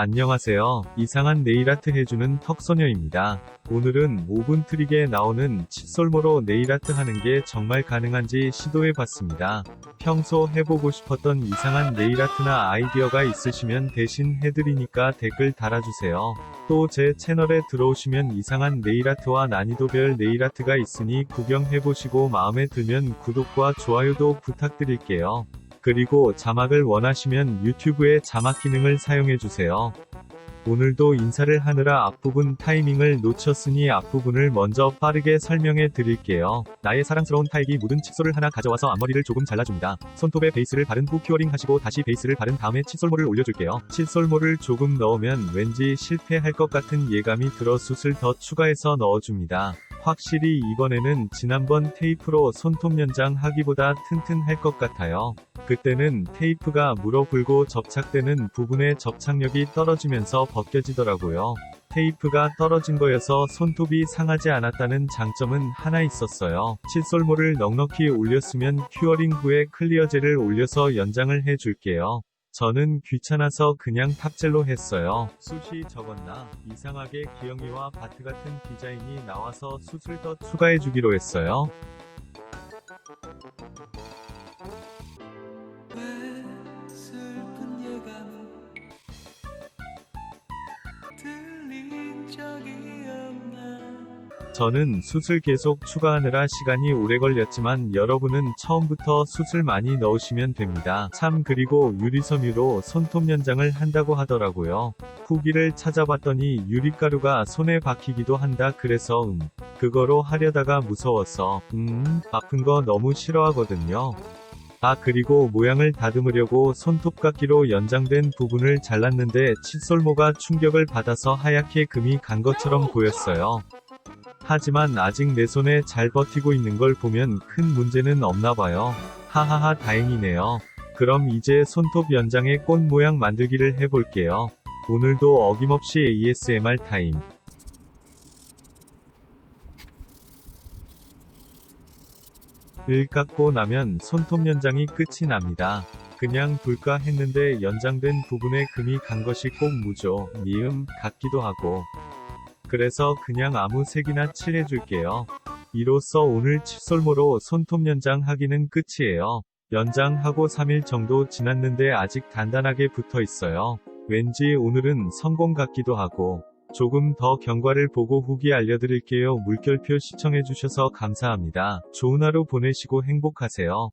안녕하세요. 이상한 네일아트 해주는 턱소녀입니다. 오늘은 오븐 트릭에 나오는 칫솔모로 네일아트 하는 게 정말 가능한지 시도해 봤습니다. 평소 해보고 싶었던 이상한 네일아트나 아이디어가 있으시면 대신 해드리니까 댓글 달아주세요. 또 제 채널에 들어오시면 이상한 네일아트와 난이도별 네일아트가 있으니 구경해보시고 마음에 들면 구독과 좋아요도 부탁드릴게요. 그리고 자막을 원하시면 유튜브의 자막 기능을 사용해주세요. 오늘도 인사를 하느라 앞부분 타이밍을 놓쳤으니 앞부분을 먼저 빠르게 설명해 드릴게요. 나의 사랑스러운 타액이 묻은 칫솔을 하나 가져와서 앞머리를 조금 잘라줍니다. 손톱에 베이스를 바른 후 큐어링 하시고 다시 베이스를 바른 다음에 칫솔모를 올려줄게요. 칫솔모를 조금 넣으면 왠지 실패할 것 같은 예감이 들어 숯을 더 추가해서 넣어줍니다. 확실히 이번에는 지난번 테이프로 손톱 연장 하기보다 튼튼할 것 같아요. 그때는 테이프가 물어 불고 접착되는 부분에 접착력이 떨어지면서 벗겨지더라고요. 테이프가 떨어진 거여서 손톱이 상하지 않았다는 장점은 하나 있었어요. 칫솔모를 넉넉히 올렸으면 큐어링 후에 클리어젤을 올려서 연장을 해줄게요. 저는 귀찮아서 그냥 탑젤로 했어요. 숱이 적었나? 이상하게 기영이와 바트 같은 디자인이 나와서 숱을 더 추가해주기로 했어요. 저는 숯을 계속 추가하느라 시간이 오래 걸렸지만 여러분은 처음부터 숯을 많이 넣으시면 됩니다. 참 그리고 유리섬유로 손톱 연장을 한다고 하더라고요. 후기를 찾아봤더니 유리가루가 손에 박히기도 한다 그래서 음 그거로 하려다가 무서워서 음 아픈 거 너무 싫어하거든요. 아 그리고 모양을 다듬으려고 손톱깎이로 연장된 부분을 잘랐는데 칫솔모가 충격을 받아서 하얗게 금이 간 것처럼 보였어요. 하지만 아직 내 손에 잘 버티고 있는 걸 보면 큰 문제는 없나 봐요. 하하하 다행이네요. 그럼 이제 손톱 연장의 꽃 모양 만들기를 해볼게요. 오늘도 어김없이 ASMR 타임. 을 깎고 나면 손톱 연장이 끝이 납니다. 그냥 둘까 했는데 연장된 부분에 금이 간 것이 꼭 무죠. 미음 같기도 하고. 그래서 그냥 아무 색이나 칠해줄게요. 이로써 오늘 칫솔모로 손톱 연장 하기는 끝이에요. 연장하고 3일 정도 지났는데 아직 단단하게 붙어 있어요. 왠지 오늘은 성공 같기도 하고. 조금 더 경과를 보고 후기 알려드릴게요. 물결표 시청해주셔서 감사합니다. 좋은 하루 보내시고 행복하세요.